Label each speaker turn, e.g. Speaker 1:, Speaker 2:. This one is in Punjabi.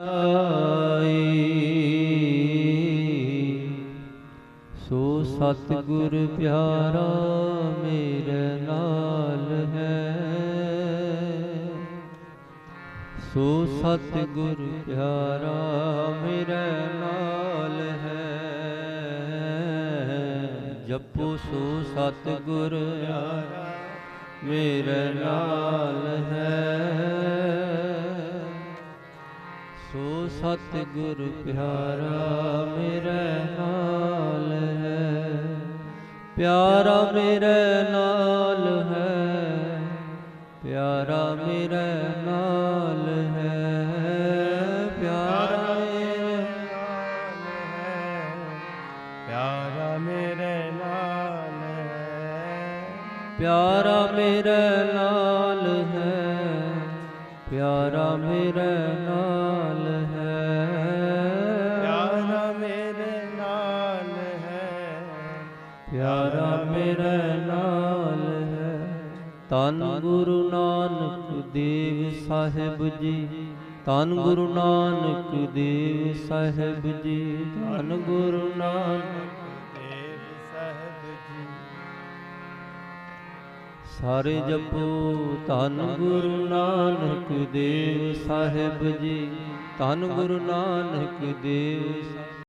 Speaker 1: ਆਈ। ਸੋ ਸਤਿਗੁਰ ਪਿਆਰਾ ਮੇਰੇ ਨਾਲ ਹੈ। ਸੋ ਸਤਿਗੁਰ ਪਿਆਰਾ ਮੇਰੇ ਨਾਲ ਹੈ। ਜਪੋ ਸੋ ਸਤਿਗੁਰ ਪਿਆਰਾ ਮੇਰੇ ਨਾਲ ਸੋ ਸਤਿਗੁਰ ਪਿਆਰਾ ਮੇਰੇ ਨਾਲ ਹੈ। ਪਿਆਰਾ ਮੇਰੇ ਨਾਲ ਹੈ। ਪਿਆਰਾ ਮੇਰੇ ਨਾਲ ਹੈ। ਪਿਆਰਾ ਮੇਰੇ
Speaker 2: ਪਿਆਰਾ ਮੇਰੇ ਨਾਲ ਹੈ।
Speaker 1: ਪਿਆਰਾ ਮੇਰੇ ਨਾਲ ਹੈ। ਪਿਆਰਾ ਮੇਰੇ ਨਾਲ ਹੈ।
Speaker 2: ਪਿਆਰਾ ਮੇਰੇ ਨਾਲ ਹੈ।
Speaker 1: ਪਿਆਰਾ ਮੇਰੇ ਨਾਲ ਹੈ। ਤਨ ਗੁਰੂ ਨਾਨਕ ਦੇਵ ਸਾਹਿਬ ਜੀ। ਤਨ ਗੁਰੂ ਨਾਨਕ ਦੇਵ ਸਾਹਿਬ ਜੀ। ਤਨ ਗੁਰੂ ਸਾਰੇ ਜਪੋ ਧੰਨ ਗੁਰੂ ਨਾਨਕ ਦੇਵ ਸਾਹਿਬ ਜੀ। ਧੰਨ ਗੁਰੂ ਨਾਨਕ ਦੇਵ